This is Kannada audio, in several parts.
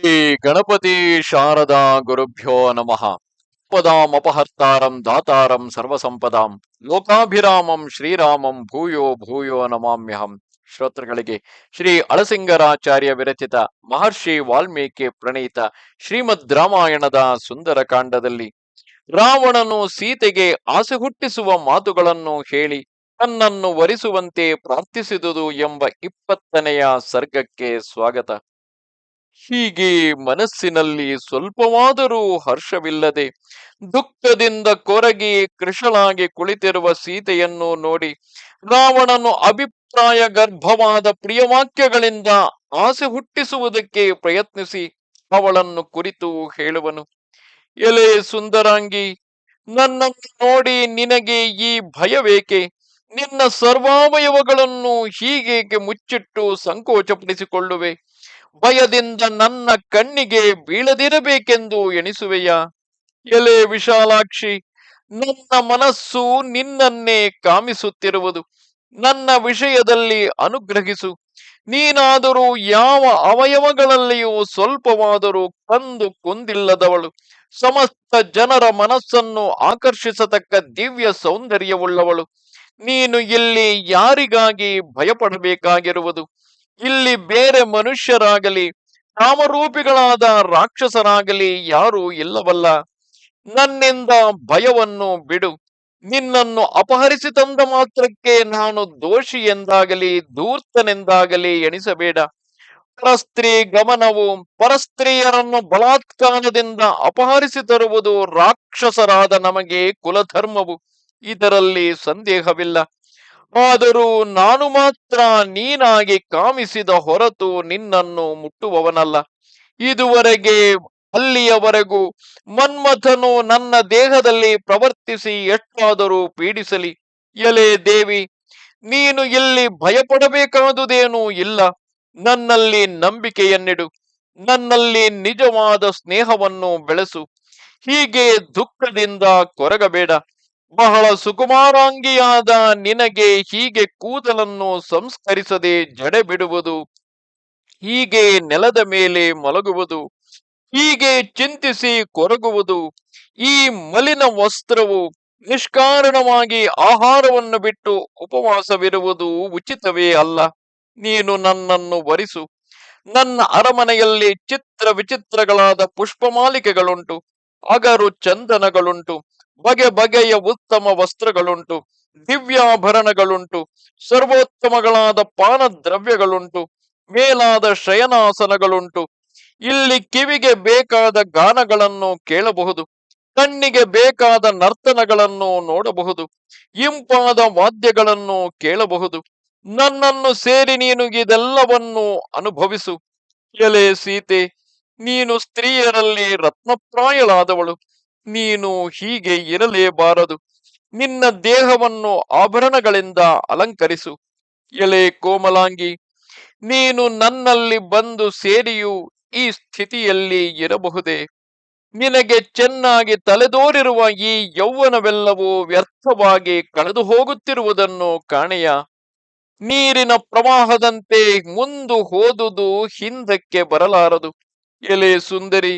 ಶ್ರೀ ಗಣಪತಿ ಶಾರದಾ ಗುರುಭ್ಯೋ ನಮಃ. ಪದಾಂ ಅಪಹರ್ತಾರಂ ದಾತಾರಂ ಸರ್ವಸಂಪದಾಂ. ಲೋಕಾಭಿರಾಮಂ ಶ್ರೀರಾಮಂ ಭೂಯೋ ಭೂಯೋ ನಮಾಮ್ಯಹಂ. ಶ್ರೋತೃಗಳಿಗೆ ಶ್ರೀ ಅಳಸಿಂಗರಾಚಾರ್ಯ ವಿರಚಿತ ಮಹರ್ಷಿ ವಾಲ್ಮೀಕಿ ಪ್ರಣೀತ ಶ್ರೀಮದ್ ರಾಮಾಯಣದ ಸುಂದರ ಕಾಂಡದಲ್ಲಿ ರಾವಣನು ಸೀತೆಗೆ ಆಸೆ ಹುಟ್ಟಿಸುವ ಮಾತುಗಳನ್ನು ಹೇಳಿ ತನ್ನನ್ನು ವರಿಸುವಂತೆ ಪ್ರಾರ್ಥಿಸಿದುದು ಎಂಬ ಇಪ್ಪತ್ತನೆಯ ಸರ್ಗಕ್ಕೆ ಸ್ವಾಗತ. ಹೀಗೆ ಮನಸ್ಸಿನಲ್ಲಿ ಸ್ವಲ್ಪವಾದರೂ ಹರ್ಷವಿಲ್ಲದೆ ದುಃಖದಿಂದ ಕೊರಗಿ ಕೃಶಳಾಗಿ ಕುಳಿತಿರುವ ಸೀತೆಯನ್ನು ನೋಡಿ ರಾವಣನು ಅಭಿಪ್ರಾಯ ಗರ್ಭವಾದ ಪ್ರಿಯವಾಕ್ಯಗಳಿಂದ ಆಸೆ ಹುಟ್ಟಿಸುವುದಕ್ಕೆ ಪ್ರಯತ್ನಿಸಿ ಅವಳನ್ನು ಕುರಿತು ಹೇಳುವನು, ಎಲೆ ಸುಂದರಾಂಗಿ, ನನ್ನನ್ನು ನೋಡಿ ನಿನಗೆ ಈ ಭಯವೇಕೆ? ನಿನ್ನ ಸರ್ವಾವಯವಗಳನ್ನು ಹೀಗೇಕೆ ಮುಚ್ಚಿಟ್ಟು ಸಂಕೋಚಪಡಿಸಿಕೊಳ್ಳುವೆ? ಭಯದಿಂದ ನನ್ನ ಕಣ್ಣಿಗೆ ಬೀಳದಿರಬೇಕೆಂದು ಎಣಿಸುವೆಯ? ಎಲೆ ವಿಶಾಲಾಕ್ಷಿ, ನನ್ನ ಮನಸ್ಸು ನಿನ್ನನ್ನೇ ಕಾಮಿಸುತ್ತಿರುವುದು. ನನ್ನ ವಿಷಯದಲ್ಲಿ ಅನುಗ್ರಹಿಸು. ನೀನಾದರೂ ಯಾವ ಅವಯವಗಳಲ್ಲಿಯೂ ಸ್ವಲ್ಪವಾದರೂ ಕಂದು ಕುಂದಿಲ್ಲದವಳು. ಸಮಸ್ತ ಜನರ ಮನಸ್ಸನ್ನು ಆಕರ್ಷಿಸತಕ್ಕ ದಿವ್ಯ ಸೌಂದರ್ಯವುಳ್ಳವಳು. ನೀನು ಇಲ್ಲಿ ಯಾರಿಗಾಗಿ ಭಯಪಡಬೇಕಾಗಿರುವುದು? ಇಲ್ಲಿ ಬೇರೆ ಮನುಷ್ಯರಾಗಲಿ, ನಾಮರೂಪಿಗಳಾದ ರಾಕ್ಷಸರಾಗಲಿ ಯಾರೂ ಇಲ್ಲವಲ್ಲ. ನನ್ನಿಂದ ಭಯವನ್ನು ಬಿಡು. ನಿನ್ನನ್ನು ಅಪಹರಿಸಿ ತಂದ ಮಾತ್ರಕ್ಕೆ ನಾನು ದೋಷಿ ಎಂದಾಗಲಿ, ಧೂರ್ತನೆಂದಾಗಲಿ ಎಣಿಸಬೇಡ. ಪರಸ್ತ್ರೀ ಗಮನವು ಪರಸ್ತ್ರೀಯರನ್ನು ಬಲಾತ್ಕಾರದಿಂದ ಅಪಹರಿಸಿ ತರುವುದು ರಾಕ್ಷಸರಾದ ನಮಗೆ ಕುಲಧರ್ಮವು. ಇದರಲ್ಲಿ ಸಂದೇಹವಿಲ್ಲ. ಆದರೂ ನಾನು ಮಾತ್ರ ನೀನಾಗಿ ಕಾಮಿಸಿದ ಹೊರತು ನಿನ್ನನ್ನು ಮುಟ್ಟುವವನಲ್ಲ. ಇದುವರೆಗೆ ಅಲ್ಲಿಯವರೆಗೂ ಮನ್ಮಥನು ನನ್ನ ದೇಹದಲ್ಲಿ ಪ್ರವರ್ತಿಸಿ ಎಷ್ಟಾದರೂ ಪೀಡಿಸಲಿ. ಎಲೆ ದೇವಿ, ನೀನು ಇಲ್ಲಿ ಭಯಪಡಬೇಕಾದುದೇನೂ ಇಲ್ಲ. ನನ್ನಲ್ಲಿ ನಂಬಿಕೆಯನ್ನಿಡು. ನನ್ನಲ್ಲಿ ನಿಜವಾದ ಸ್ನೇಹವನ್ನು ಬೆಳೆಸು. ಹೀಗೆ ದುಃಖದಿಂದ ಕೊರಗಬೇಡ. ಬಹಳ ಸುಕುಮಾರಾಂಗಿಯಾದ ನಿನಗೆ ಹೀಗೆ ಕೂದಲನ್ನು ಸಂಸ್ಕರಿಸದೆ ಜಡೆ ಬಿಡುವುದು, ಹೀಗೆ ನೆಲದ ಮೇಲೆ ಮಲಗುವುದು, ಹೀಗೆ ಚಿಂತಿಸಿ ಕೊರಗುವುದು, ಈ ಮಲಿನ ವಸ್ತ್ರವು ನಿಷ್ಕಾರಣವಾಗಿ ಆಹಾರವನ್ನು ಬಿಟ್ಟು ಉಪವಾಸವಿರುವುದು ಉಚಿತವೇ ಅಲ್ಲ. ನೀನು ನನ್ನನ್ನು ವರಿಸು. ನನ್ನ ಅರಮನೆಯಲ್ಲಿ ಚಿತ್ರ ವಿಚಿತ್ರಗಳಾದ ಪುಷ್ಪಮಾಲಿಕೆಗಳುಂಟು, ಅಗರು ಚಂದನಗಳುಂಟು ಬಗೆ ಬಗೆಯ ಉತ್ತಮ ವಸ್ತ್ರಗಳುಂಟು, ದಿವ್ಯಾಭರಣಗಳುಂಟು, ಸರ್ವೋತ್ತಮಗಳಾದ ಪಾನ ದ್ರವ್ಯಗಳುಂಟು ಮೇಲಾದ ಶಯನಾಸನಗಳುಂಟು. ಇಲ್ಲಿ ಕಿವಿಗೆ ಬೇಕಾದ ಗಾನಗಳನ್ನು ಕೇಳಬಹುದು, ಕಣ್ಣಿಗೆ ಬೇಕಾದ ನರ್ತನಗಳನ್ನು ನೋಡಬಹುದು, ಇಂಪಾದ ವಾದ್ಯಗಳನ್ನು ಕೇಳಬಹುದು. ನನ್ನನ್ನು ಸೇರಿ ನೀನು ಇದೆಲ್ಲವನ್ನು ಅನುಭವಿಸು. ಎಲೆ ಸೀತೆ, ನೀನು ಸ್ತ್ರೀಯರಲ್ಲಿ ರತ್ನಪ್ರಾಯಳಾದವಳು. ನೀನು ಹೀಗೆ ಇರಲೇಬಾರದು. ನಿನ್ನ ದೇಹವನ್ನು ಆಭರಣಗಳಿಂದ ಅಲಂಕರಿಸು. ಎಲೆ ಕೋಮಲಾಂಗಿ, ನೀನು ನನ್ನಲ್ಲಿ ಬಂದು ಸೇರಿಯೂ ಈ ಸ್ಥಿತಿಯಲ್ಲಿ ಇರಬಹುದೇ? ನಿನಗೆ ಚೆನ್ನಾಗಿ ತಲೆದೋರಿರುವ ಈ ಯೌವನವೆಲ್ಲವೂ ವ್ಯರ್ಥವಾಗಿ ಕಳೆದು ಹೋಗುತ್ತಿರುವುದನ್ನು ಕಾಣೆಯ. ನೀರಿನ ಪ್ರವಾಹದಂತೆ ಮುಂದು ಹೋದುದು ಹಿಂದಕ್ಕೆ ಬರಲಾರದು. ಎಲೆ ಸುಂದರಿ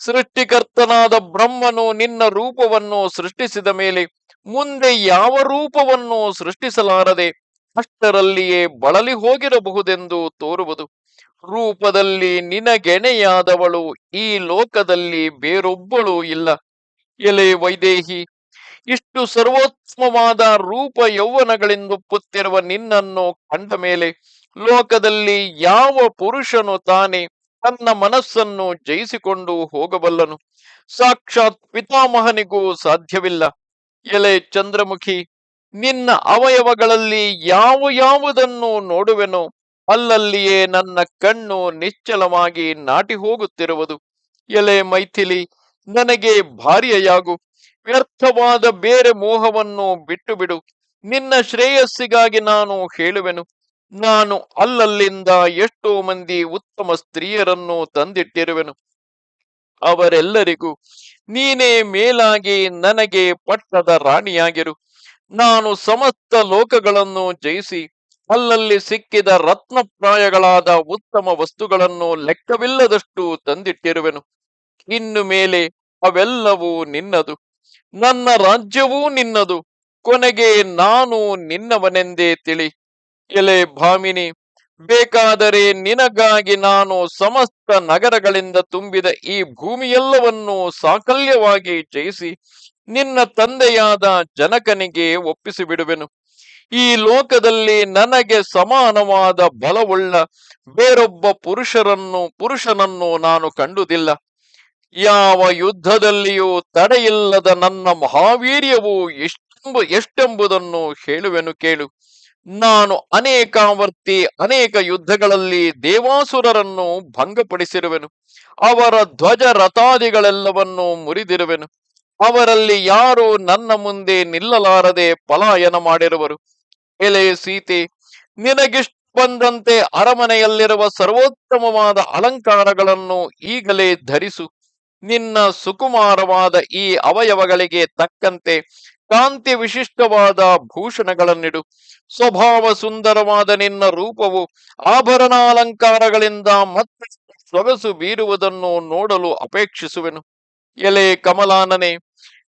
ಸೃಷ್ಟಿಕರ್ತನಾದ ಬ್ರಹ್ಮನು ನಿನ್ನ ರೂಪವನ್ನು ಸೃಷ್ಟಿಸಿದ ಮೇಲೆ ಮುಂದೆ ಯಾವ ರೂಪವನ್ನು ಸೃಷ್ಟಿಸಲಾರದೆ ಅಷ್ಟರಲ್ಲಿಯೇ ಬಳಲಿ ಹೋಗಿರಬಹುದೆಂದು ತೋರುವುದು. ರೂಪದಲ್ಲಿ ನಿನಗೆಣೆಯಾದವಳು ಈ ಲೋಕದಲ್ಲಿ ಬೇರೊಬ್ಬಳು ಇಲ್ಲ. ಎಲೆ ವೈದೇಹಿ, ಇಷ್ಟು ಸರ್ವೋತ್ತಮವಾದ ರೂಪ ಯೌವನಗಳಿಂದೊಪ್ಪುತ್ತಿರುವ ನಿನ್ನನ್ನು ಕಂಡ ಮೇಲೆ ಲೋಕದಲ್ಲಿ ಯಾವ ಪುರುಷನು ತಾನೇ ತನ್ನ ಮನಸ್ಸನ್ನು ಜಯಿಸಿಕೊಂಡು ಹೋಗಬಲ್ಲನು. ಸಾಕ್ಷಾತ್ ಪಿತಾಮಹನಿಗೂ ಸಾಧ್ಯವಿಲ್ಲ. ಎಲೆ ಚಂದ್ರಮುಖಿ, ನಿನ್ನ ಅವಯವಗಳಲ್ಲಿ ಯಾವ ಯಾವುದನ್ನು ನೋಡುವೆನೋ ಅಲ್ಲಲ್ಲಿಯೇ ನನ್ನ ಕಣ್ಣು ನಿಶ್ಚಲವಾಗಿ ನಾಟಿ ಹೋಗುತ್ತಿರುವುದು. ಎಲೆ ಮೈಥಿಲಿ, ನನಗೆ ಭಾರ್ಯೆಯಾಗು. ವ್ಯರ್ಥವಾದ ಬೇರೆ ಮೋಹವನ್ನು ಬಿಟ್ಟು ಬಿಡು ನಿನ್ನ ಶ್ರೇಯಸ್ಸಿಗಾಗಿ ನಾನು ಹೇಳುವೆನು. ನಾನು ಅಲ್ಲಲ್ಲಿಂದ ಎಷ್ಟೋ ಮಂದಿ ಉತ್ತಮ ಸ್ತ್ರೀಯರನ್ನು ತಂದಿಟ್ಟಿರುವೆನು. ಅವರೆಲ್ಲರಿಗೂ, ನೀನೇ ಮೇಲಾಗಿ ನನಗೆ ಪಟ್ಟದ ರಾಣಿಯಾಗಿರು. ನಾನು ಸಮಸ್ತ ಲೋಕಗಳನ್ನು ಜಯಿಸಿ, ಅಲ್ಲಲ್ಲಿ ಸಿಕ್ಕಿದ ರತ್ನಪ್ರಾಯಗಳಾದ ಉತ್ತಮ ವಸ್ತುಗಳನ್ನು ಲೆಕ್ಕವಿಲ್ಲದಷ್ಟು ತಂದಿಟ್ಟಿರುವೆನು. ಇನ್ನು ಮೇಲೆ ಅವೆಲ್ಲವೂ ನಿನ್ನದು. ನನ್ನ ರಾಜ್ಯವೂ ನಿನ್ನದು. ಕೊನೆಗೆ ನಾನು ನಿನ್ನವನೆಂದೇ ತಿಳಿ. ಎಲೆ ಭಾಮಿನಿ, ಬೇಕಾದರೆ ನಿನಗಾಗಿ ನಾನು ಸಮಸ್ತ ನಗರಗಳಿಂದ ತುಂಬಿದ ಈ ಭೂಮಿಯೆಲ್ಲವನ್ನೂ ಸಾಕಲ್ಯವಾಗಿ ಜಯಿಸಿ ನಿನ್ನ ತಂದೆಯಾದ ಜನಕನಿಗೆ ಒಪ್ಪಿಸಿ ಬಿಡುವೆನು ಈ ಲೋಕದಲ್ಲಿ ನನಗೆ ಸಮಾನವಾದ ಬಲವುಳ್ಳ ಬೇರೊಬ್ಬ ಪುರುಷರನ್ನು, ಪುರುಷನನ್ನು ನಾನು ಕಂಡುದಿಲ್ಲ. ಯಾವ ಯುದ್ಧದಲ್ಲಿಯೂ ತಡೆಯಿಲ್ಲದ ನನ್ನ ಮಹಾವೀರ್ಯವು ಎಷ್ಟೆಂಬ, ಎಷ್ಟೆಂಬುದನ್ನು ಹೇಳುವೆನು ಕೇಳು. ನಾನು ಅನೇಕಾವರ್ತಿ ಅನೇಕ ಯುದ್ಧಗಳಲ್ಲಿ ದೇವಾಸುರರನ್ನು ಭಂಗಪಡಿಸಿರುವೆನು. ಅವರ ಧ್ವಜ ರಥಾದಿಗಳೆಲ್ಲವನ್ನು ಮುರಿದಿರುವೆನು. ಅವರಲ್ಲಿ ಯಾರು ನನ್ನ ಮುಂದೆ ನಿಲ್ಲಲಾರದೆ ಪಲಾಯನ ಮಾಡಿರುವರು. ಎಲೆ ಸೀತೆ ನಿನಗಿಷ್ಟ ಬಂದಂತೆ ಅರಮನೆಯಲ್ಲಿರುವ ಸರ್ವೋತ್ತಮವಾದ ಅಲಂಕಾರಗಳನ್ನು ಈಗಲೇ ಧರಿಸು. ನಿನ್ನ ಸುಕುಮಾರವಾದ ಈ ಅವಯವಗಳಿಗೆ ತಕ್ಕಂತೆ ಕಾಂತಿ ವಿಶಿಷ್ಟವಾದ ಭೂಷಣಗಳನ್ನಿಡು. ಸ್ವಭಾವ ಸುಂದರವಾದ ನಿನ್ನ ರೂಪವು ಆಭರಣಾಲಂಕಾರಗಳಿಂದ ಮತ್ತೆ ಸೊಗಸು ಬೀರುವುದನ್ನು ನೋಡಲು ಅಪೇಕ್ಷಿಸುವೆನು. ಎಲೆ ಕಮಲಾನನೆ,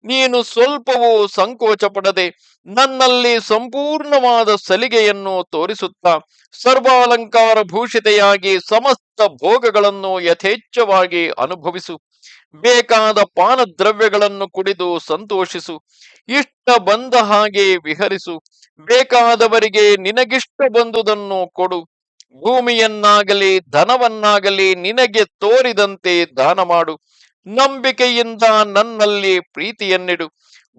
ನೀನು ಸ್ವಲ್ಪವೂ ಸಂಕೋಚ ಪಡದೆ ನನ್ನಲ್ಲಿ ಸಂಪೂರ್ಣವಾದ ಸಲಿಗೆಯನ್ನು ತೋರಿಸುತ್ತಾ ಸರ್ವಾಲಂಕಾರ ಭೂಷಿತೆಯಾಗಿ ಸಮಸ್ತ ಭೋಗಗಳನ್ನು ಯಥೇಚ್ಛವಾಗಿ ಅನುಭವಿಸು. ಬೇಕಾದ ಪಾನದ್ರವ್ಯಗಳನ್ನು ಕುಡಿದು ಸಂತೋಷಿಸು. ಇಷ್ಟ ಬಂದ ಹಾಗೆ ವಿಹರಿಸು. ಬೇಕಾದವರಿಗೆ ನಿನಗಿಷ್ಟ ಬಂದುದನ್ನು ಕೊಡು. ಭೂಮಿಯನ್ನಾಗಲಿ ಧನವನ್ನಾಗಲಿ ನಿನಗೆ ತೋರಿದಂತೆ ದಾನ ಮಾಡು. ನಂಬಿಕೆಯಿಂದ ನನ್ನಲ್ಲಿ ಪ್ರೀತಿಯನ್ನಿಡು.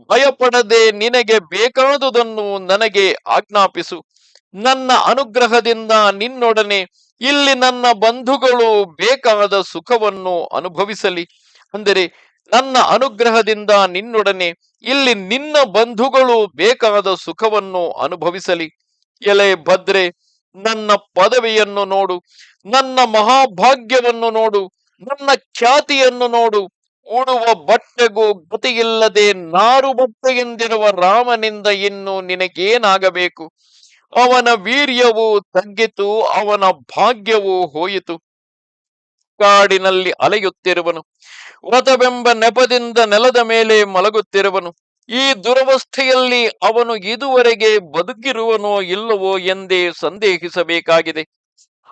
ಭಯಪಡದೆ ನಿನಗೆ ಬೇಕಾದುದನ್ನು ನನಗೆ ಆಜ್ಞಾಪಿಸು. ನನ್ನ ಅನುಗ್ರಹದಿಂದ ನಿನ್ನೊಡನೆ ಇಲ್ಲಿ ನನ್ನ ಬಂಧುಗಳು ಬೇಕಾದ ಸುಖವನ್ನು ಅನುಭವಿಸಲಿ. ಅಂದರೆ ನನ್ನ ಅನುಗ್ರಹದಿಂದ ನಿನ್ನೊಡನೆ ಇಲ್ಲಿ ನಿನ್ನ ಬಂಧುಗಳು ಬೇಕಾದ ಸುಖವನ್ನು ಅನುಭವಿಸಲಿ. ಎಲೆ ಭದ್ರೆ, ನನ್ನ ಪದವಿಯನ್ನು ನೋಡು. ನನ್ನ ಮಹಾಭಾಗ್ಯವನ್ನು ನೋಡು. ನನ್ನ ಖ್ಯಾತಿಯನ್ನು ನೋಡು. ಉಡುವ ಬಟ್ಟೆಗೂ ಗತಿಯಿಲ್ಲದೆ ನಾರು ಬಟ್ಟೆಯಿಂದಿರುವ ರಾಮನಿಂದ ಇನ್ನು ನಿನಗೇನಾಗಬೇಕು? ಅವನ ವೀರ್ಯವು ತಗ್ಗಿತು ಅವನ ಭಾಗ್ಯವು ಹೋಯಿತು. ಕಾಡಿನಲ್ಲಿ ಅಲೆಯುತ್ತಿರುವನು, ವ್ರತವೆಂಬ ನೆಪದಿಂದ ನೆಲದ ಮೇಲೆ ಮಲಗುತ್ತಿರುವನು. ಈ ದುರವಸ್ಥೆಯಲ್ಲಿ ಅವನು ಇದುವರೆಗೆ ಬದುಕಿರುವನೋ ಇಲ್ಲವೋ ಎಂದೇ ಸಂದೇಹಿಸಬೇಕಾಗಿದೆ.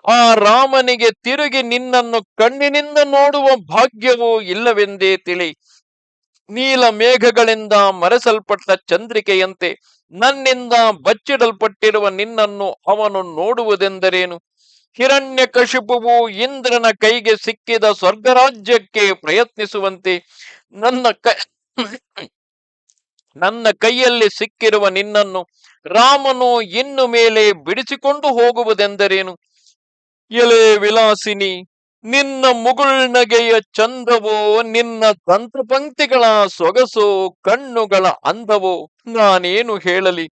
ಆ ರಾಮನಿಗೆ ತಿರುಗಿ ನಿನ್ನನ್ನು ಕಣ್ಣಿನಿಂದ ನೋಡುವ ಭಾಗ್ಯವೂ ಇಲ್ಲವೆಂದೇ ತಿಳಿ. ನೀಲ ಮೇಘಗಳಿಂದ ಮರೆಸಲ್ಪಟ್ಟ ಚಂದ್ರಿಕೆಯಂತೆ ನನ್ನಿಂದ ಬಚ್ಚಿಡಲ್ಪಟ್ಟಿರುವ ನಿನ್ನನ್ನು ಅವನು ನೋಡುವುದೆಂದರೇನು? ಹಿರಣ್ಯ ಕಶಿಪುವು ಇಂದ್ರನ ಕೈಗೆ ಸಿಕ್ಕಿದ ಸ್ವರ್ಗರಾಜ್ಯಕ್ಕೆ ಪ್ರಯತ್ನಿಸುವಂತೆ ನನ್ನ ಕೈ, ನನ್ನ ಕೈಯಲ್ಲಿ ಸಿಕ್ಕಿರುವ ನಿನ್ನನ್ನು ರಾಮನು ಇನ್ನು ಮೇಲೆ ಬಿಡಿಸಿಕೊಂಡು ಹೋಗುವುದೆಂದರೇನು? ಎಲೆ ವಿಲಾಸಿನಿ ನಿನ್ನ ಮುಗುಳ್ನಗೆಯ ಚಂದವೋ, ನಿನ್ನ ದಂತಪಂಕ್ತಿಗಳ ಸೊಗಸೋ, ಕಣ್ಣುಗಳ ಅಂದವೋ ನಾನೇನು ಹೇಳಲಿ?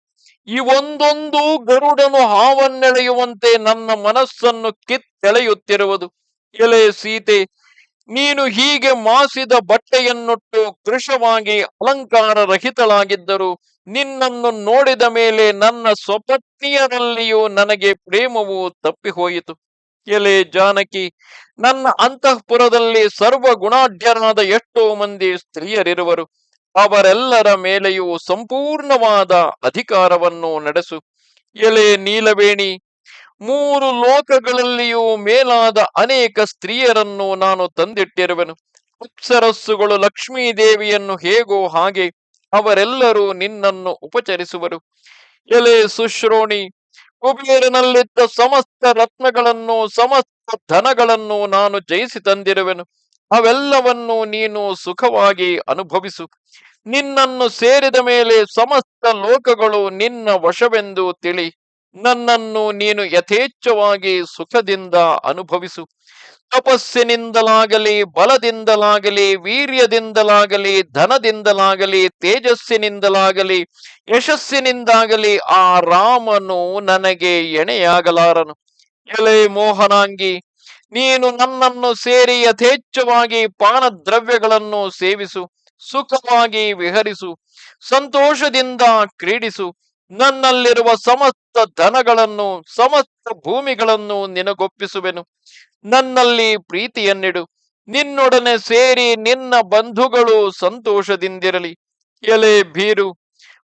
ಇವೊಂದೊಂದು ಗರುಡನು ಹಾವನ್ನೆಳೆಯುವಂತೆ ನನ್ನ ಮನಸ್ಸನ್ನು ಕಿತ್ತೆಳೆಯುತ್ತಿರುವುದು. ಎಲೆ ಸೀತೆ, ನೀನು ಹೀಗೆ ಮಾಸಿದ ಬಟ್ಟೆಯನ್ನುಟ್ಟು ಕೃಶವಾಗಿ ಅಲಂಕಾರ ರಹಿತಳಾಗಿದ್ದರು ನಿನ್ನನ್ನು ನೋಡಿದ ಮೇಲೆ ನನ್ನ ಸ್ವಪತ್ನಿಯರಲ್ಲಿಯೂ ನನಗೆ ಪ್ರೇಮವು ತಪ್ಪಿಹೋಯಿತು. ಎಲೆ, ಜಾನಕಿ, ನನ್ನ ಅಂತಃಪುರದಲ್ಲಿ ಸರ್ವ ಗುಣಾಢ್ಯರಾದ ಎಷ್ಟೋ ಮಂದಿ ಸ್ತ್ರೀಯರಿರುವರು. ಅವರೆಲ್ಲರ ಮೇಲೆಯೂ ಸಂಪೂರ್ಣವಾದ ಅಧಿಕಾರವನ್ನು ನಡೆಸು. ಎಲೆ, ನೀಲವೇಣಿ, ಮೂರು ಲೋಕಗಳಲ್ಲಿಯೂ ಮೇಲಾದ ಅನೇಕ ಸ್ತ್ರೀಯರನ್ನು ನಾನು ತಂದಿಟ್ಟಿರುವೆನು. ಅಪ್ಸರಸ್ಸುಗಳು ಲಕ್ಷ್ಮೀ ದೇವಿಯನ್ನು ಹೇಗೋ ಹಾಗೆ ಅವರೆಲ್ಲರೂ ನಿನ್ನನ್ನು ಉಪಚರಿಸುವರು. ಎಲೆ, ಸುಶ್ರೋಣಿ ಕುಬೇರನಲ್ಲಿದ್ದ ಸಮಸ್ತ ರತ್ನಗಳನ್ನು, ಸಮಸ್ತ ಧನಗಳನ್ನು ನಾನು ಜಯಿಸಿ ತಂದಿರುವೆನು. ಅವೆಲ್ಲವನ್ನು ನೀನು ಸುಖವಾಗಿ ಅನುಭವಿಸು. ನಿನ್ನನ್ನು ಸೇರಿದ ಮೇಲೆ ಸಮಸ್ತ ಲೋಕಗಳು ನಿನ್ನ ವಶವೆಂದು ತಿಳಿ. ನನ್ನನ್ನು ನೀನು ಯಥೇಚ್ಛವಾಗಿ ಸುಖದಿಂದ ಅನುಭವಿಸು. ತಪಸ್ಸಿನಿಂದಲಾಗಲಿ, ಬಲದಿಂದಲಾಗಲಿ, ವೀರ್ಯದಿಂದಲಾಗಲಿ, ಧನದಿಂದಲಾಗಲಿ, ತೇಜಸ್ಸಿನಿಂದಲಾಗಲಿ, ಯಶಸ್ಸಿನಿಂದಾಗಲಿ ಆ ರಾಮನು ನನಗೆ ಎಣೆಯಾಗಲಾರನು. ಎಲೆ ಮೋಹನಾಂಗಿ, ನೀನು ನನ್ನನ್ನು ಸೇರಿ ಯಥೇಚ್ಛವಾಗಿ ಪಾನದ್ರವ್ಯಗಳನ್ನು ಸೇವಿಸು, ಸುಖವಾಗಿ ವಿಹರಿಸು, ಸಂತೋಷದಿಂದ ಕ್ರೀಡಿಸು. ನನ್ನಲ್ಲಿರುವ ಸಮಸ್ತ ಧನಗಳನ್ನು, ಸಮಸ್ತ ಭೂಮಿಗಳನ್ನು ನಿನಗೊಪ್ಪಿಸುವೆನು. ನನ್ನಲ್ಲಿ ಪ್ರೀತಿಯನ್ನಿಡು. ನಿನ್ನೊಡನೆ ಸೇರಿ ನಿನ್ನ ಬಂಧುಗಳು ಸಂತೋಷದಿಂದಿರಲಿ. ಎಲೆ ಬೀರು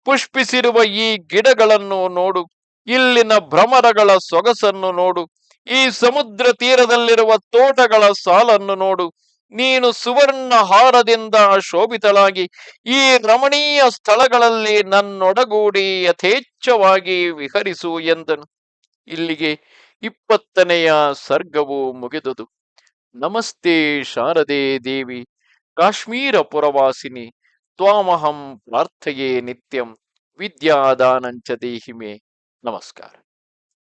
ಪುಷ್ಪಿಸಿರುವ ಈ ಗಿಡಗಳನ್ನು ನೋಡು. ಇಲ್ಲಿನ ಭ್ರಮರಗಳ ಸೊಗಸನ್ನು ನೋಡು. ಈ ಸಮುದ್ರ ತೀರದಲ್ಲಿರುವ ತೋಟಗಳ ಸಾಲನ್ನು ನೋಡು. ನೀನು ಸುವರ್ಣ ಹಾರದಿಂದ ಶೋಭಿತಳಾಗಿ, ಈ ರಮಣೀಯ ಸ್ಥಳಗಳಲ್ಲಿ ನನ್ನೊಡಗೂಡಿ ಯಥೇಚ್ಛವಾಗಿ ವಿಹರಿಸು ಎಂದನು. ಇಲ್ಲಿಗೆ ಇಪ್ಪತ್ತನೆಯ ಸರ್ಗವು ಮುಗಿದುದು. ನಮಸ್ತೆ ಶಾರದೆ ದೇವಿ ಕಾಶ್ಮೀರ ಪುರವಾಸಿನಿ ತ್ವಾಮಹಂ ಪ್ರಾರ್ಥೆಯೇ ನಿತ್ಯಂ, ವಿದ್ಯಾದಾನಂಚ ದೇಹಿಮೆ. ನಮಸ್ಕಾರ.